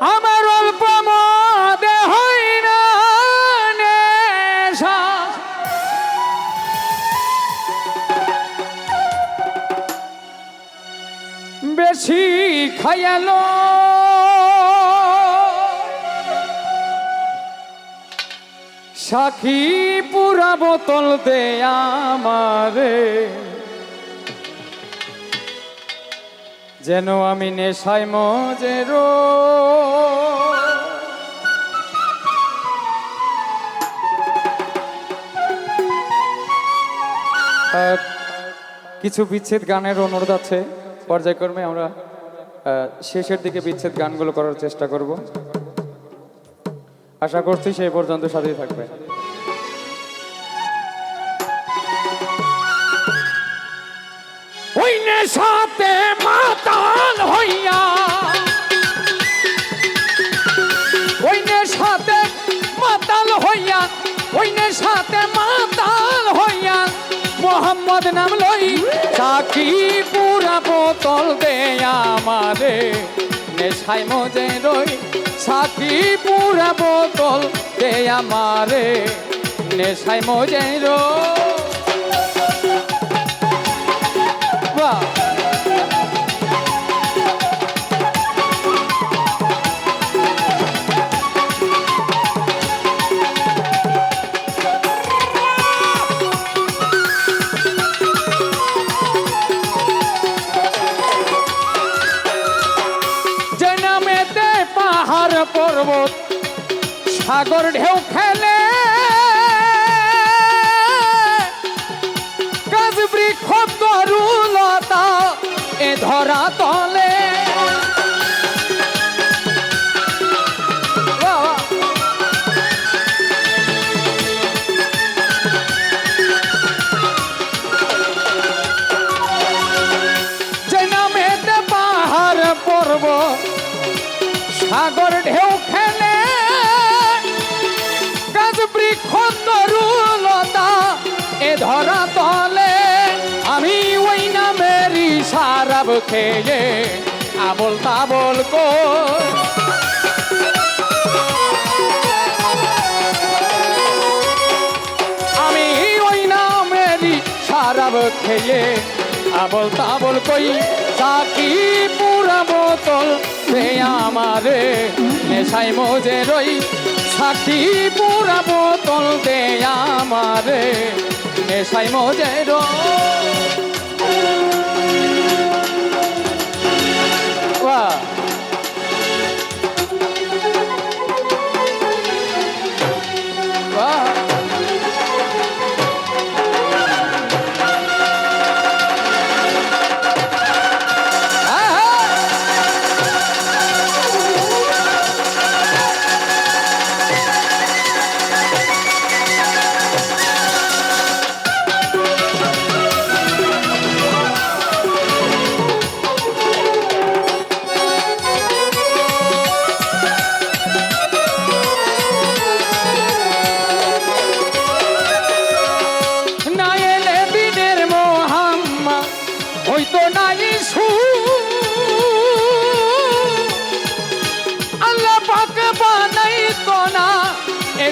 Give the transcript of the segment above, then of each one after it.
আমার অল্প মদে হই না বেশি খায়ালো সাক্ষী পুরা বোতল দে আমারে। যেন আমি নেশায় মজেরো কিছু বিচ্ছেদ গানের অনুরোধ আছে, পর্যায়ক্রমে আমরা শেষের দিকে বিচ্ছেদ গানগুলো করার চেষ্টা করব। আশা করছি সেই পর্যন্ত সাথেই থাকবে। ওই মাতাল মোহাম্মদ নাম লই সাকি পুরা বোতল দে আমারে। নেশাই মজে রই সাকি পুরা বোতল দে আমারে। নেশাই মজে রই সাগর ঢেউ খেলে খেয়ে আবল তাবল কর। আমি ওই নামেরই সারাব খেয়ে আবল তাবল কই সাকি পুরা বোতল সে আমারে। নেশাই মজে রই সাকি পুরা বোতল দে আমারে। নেশাই মজে রই।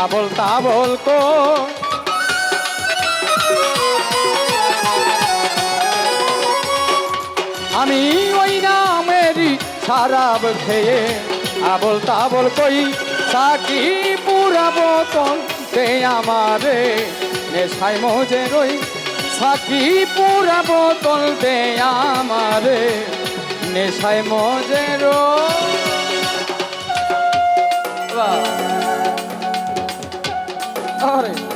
আবল তাবল কো। আমি ওই নামেরই সারাব খেয়ে আবল তাবল কই। সাকি পুরা বোতল তে আমারে নেশাই মজে রই। সাকি পুরা বোতল দে আমারে, নেশায় মজে রই। করে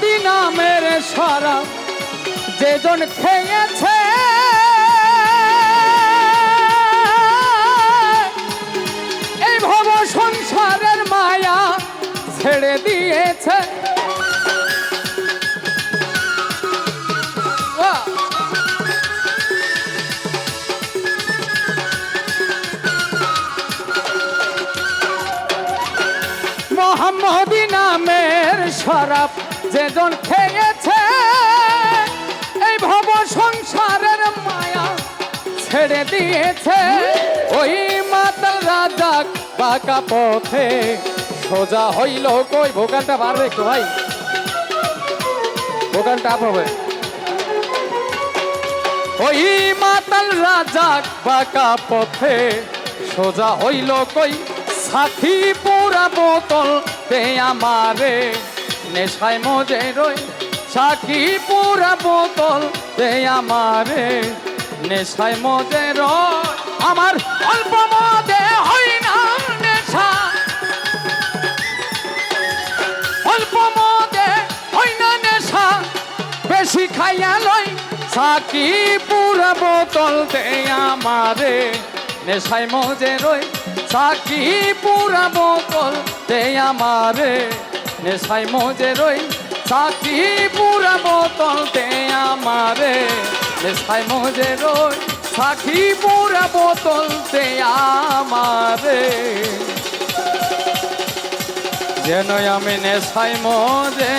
বাহ। আরে যেজন খেয়েছে এই ভব সংসারের মায়া ছেড়ে দিয়েছে! মোহাম্মদী নামের শরাব যেজন খেয়েছে এই ভব সংসারের মায়া ছেড়ে দিয়েছে। ওই মাতাল রাজা বাঁকা পথে সোজা হইল কই? ভোগানটা পারবে একটু ভাই। ভোগানটা হবে। ওই মাতাল রাজা বাঁকা পথে সোজা হইল কই? সাথী পুরা বোতল তে আমারে। নেশায় মজে রই সাথী পুরা বোতল তে আমারে। নেশায় মজে আমার অল্প মদে হয় না নেশা। অল্প মদে হয় না নেশা, বেশি খাইয়া লই সাকি পুরা বোতল দে আমারে। নেশায় মজে রই সাকি পুরা বোতল দে আমারে। নেশায় মজে রই সাকি পুরা বোতল দে আমারে। নেশাই মজে রই সাকি পুরা বোতল দে আমারে। যেন আমি নেশাই মজে